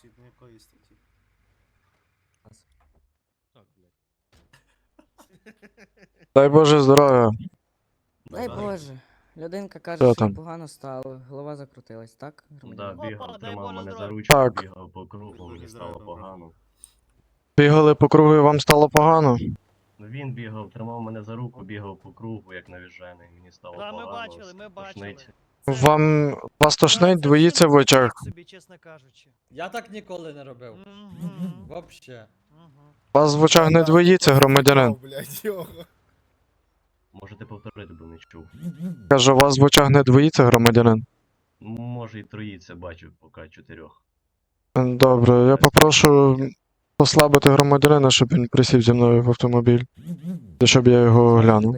Згідно якої статті? Так, блядь. Дай Боже здоров'я. Дай. Боже. Людинка каже, Що що там? погано стало, голова закрутилась, так? Да, громадянин? бігав, Опа, дай тримав Боже мене за здоров'я. ручку, Так. бігав по кругу, мені стало погано. Бігали по кругу і вам стало погано. Ну він бігав, тримав мене за руку, бігав по кругу, як навіжений, мені стало Да, ми погано. бачили, ми бачили. тошнить. Вам вас тошнить, двоїться в очах. собі, чесно кажучи. Я так ніколи не робив. Вообще. Вас в очах не двоїться, громадянин. Блядь, його. Можете повторити, бо не чув. Каже, вас в очах не двоїться, громадянин. Може і троїться бачив, поки чотирьох. Добре, я попрошу послабити громадянина, щоб він присів зі мною в автомобіль. Та щоб я його оглянув.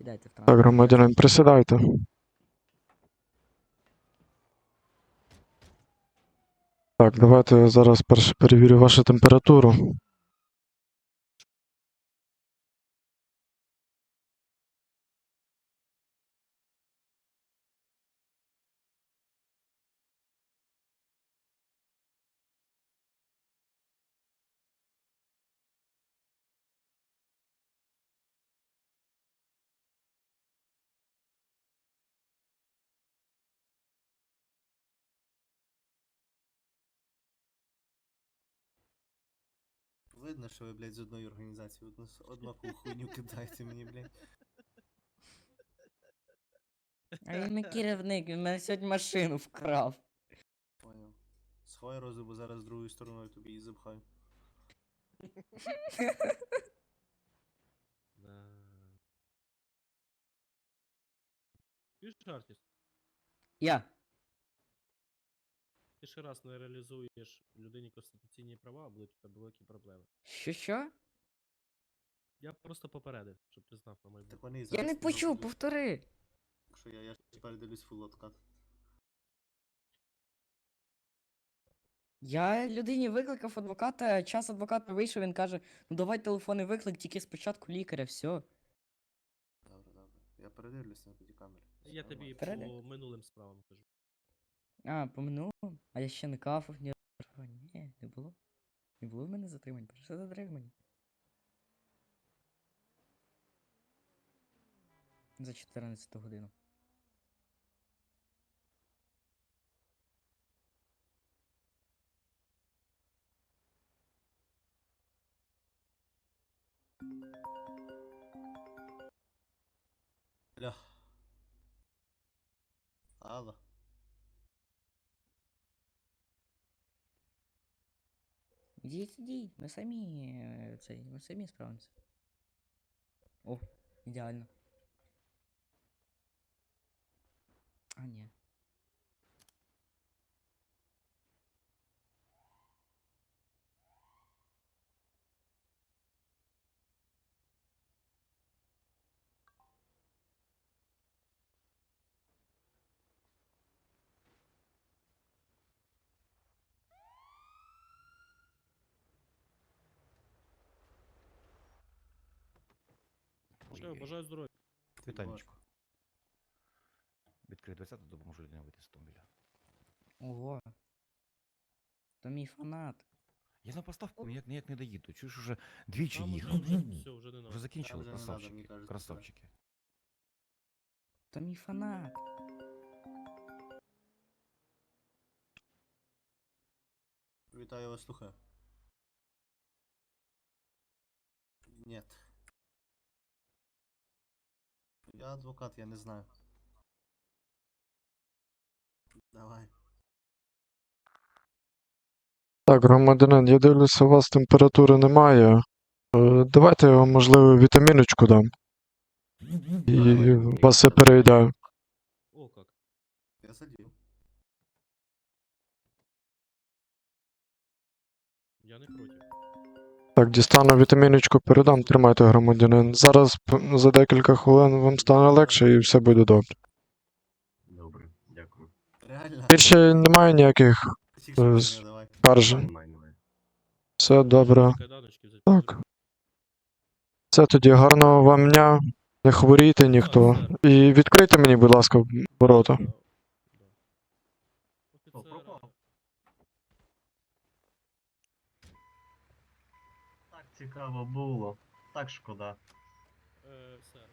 Сідайте в Так, транспорт. громадянин, присідайте. Так, давайте я зараз перше перевірю вашу температуру. Видно, що ви, блядь, з одної організації одну, однакову хуйню кидаєте мені, блядь. А він не керівник, він мене сьогодні машину вкрав. Поняв. Сховай розу, бо зараз другою стороною тобі її запхаю. Да. Чуєш, артист? Я. Ти ще раз не реалізуєш людині конституційні права, будуть у тебе великі проблеми. Що що? Я просто попередив, щоб ти знав на майбутнє. Так вони і Я зараз не почув, повтори. Якщо я, я ж передивлюсь фул откат. Я людині викликав адвоката, час адвоката вийшов, він каже, ну давай телефонний виклик, тільки спочатку лікаря, все. Добре, добре. Я передивлюсь на тоді камери. Я тобі по минулим справам кажу. А, по минулому? А я ще не кафав, ні. Ні, не було. Не було в мене затримань, перше затримання. За 14 годину. Бля. Алло. Иди, самі мы цей, ми самі справимося. О, ідеально. А, ні. Що, Ой-ой. бажаю здоров'я. Ти Вітанечко. Відкрий 20, допоможу людині вийти з автомобіля. Ого. То мій фанат. Я на поставку ніяк, ніяк не доїду. Чуєш, уже двічі Там їхав. вже, вже, все, вже не Вже надо. закінчили вже не надо, мені красавчики. кажеться, Красавчики. То мій фанат. Вітаю вас, слухаю. Нет. Я адвокат, я не знаю. Давай. Так, громадянин, я дивлюся, у вас температури немає. Е, Давайте я вам, можливо, вітаміночку дам. І Давай, вас все перейде. Так, дістану вітаміночку, передам, тримайте, громадянин. Зараз за декілька хвилин вам стане легше і все буде добре. Добре, дякую. Реально? Більше немає ніяких е. Немає, немає. Все добре. Так. Все тоді гарного вам дня. Не хворійте ніхто. І відкрийте мені, будь ласка, ворота. Да, да. О, Офіцера, пропав. Цікаво було. Так шкода. Е, сер,